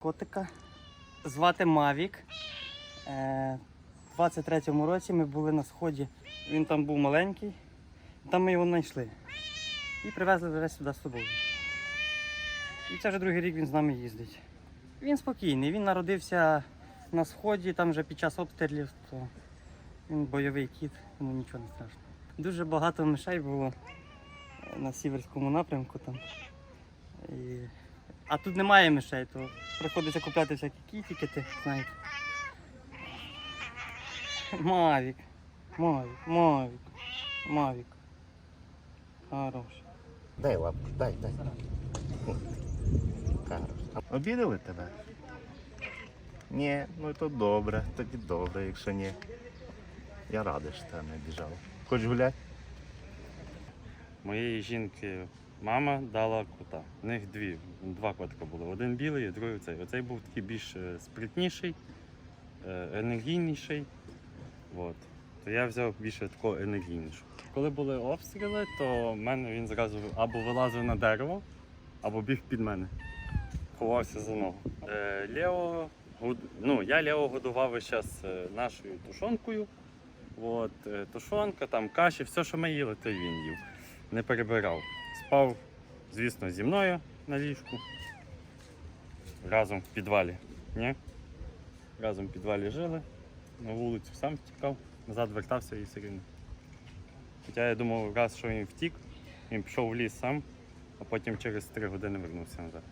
котика. Звати Мавік. Е, У 23-му році ми були на сході. Він там був маленький. Там ми його знайшли. І привезли вже сюди з собою. І це вже другий рік він з нами їздить. Він спокійний, він народився на сході, там вже під час обстрілів, то він бойовий кіт, йому нічого не страшно. Дуже багато мишей було е, на сіверському напрямку там. І... А тут немає мишей, то приходиться купляти всякі кітики, ти знаєте. Мавік, Мавік, Мавік, Мавік. Хорош. Дай лапку, дай, дай. Хорош. Обідали тебе? Ні, ну то добре, тоді добре, якщо ні. Я радий, що тебе не біжав. Хочеш гуляти? Моєї жінки мама дала кота. В них дві, два котика було. Один білий, другий цей. Оцей був такий більш е, спритніший, е, енергійніший. От. То я взяв більше такого енергійнішого. Коли були обстріли, то в мене він зразу або вилазив на дерево, або біг під мене. Ховався за ногу. Е, Лео, ну, я Лео годував час е, нашою тушонкою. От, тушонка, там каші, все, що ми їли, то він їв. Не перебирав. Спав, звісно, зі мною на ліжку. Разом в підвалі. Ні? Разом в підвалі жили, на вулицю сам втікав, назад вертався і все рівно. Хоча я думав, раз, що він втік, він пішов в ліс сам, а потім через три години вернувся назад.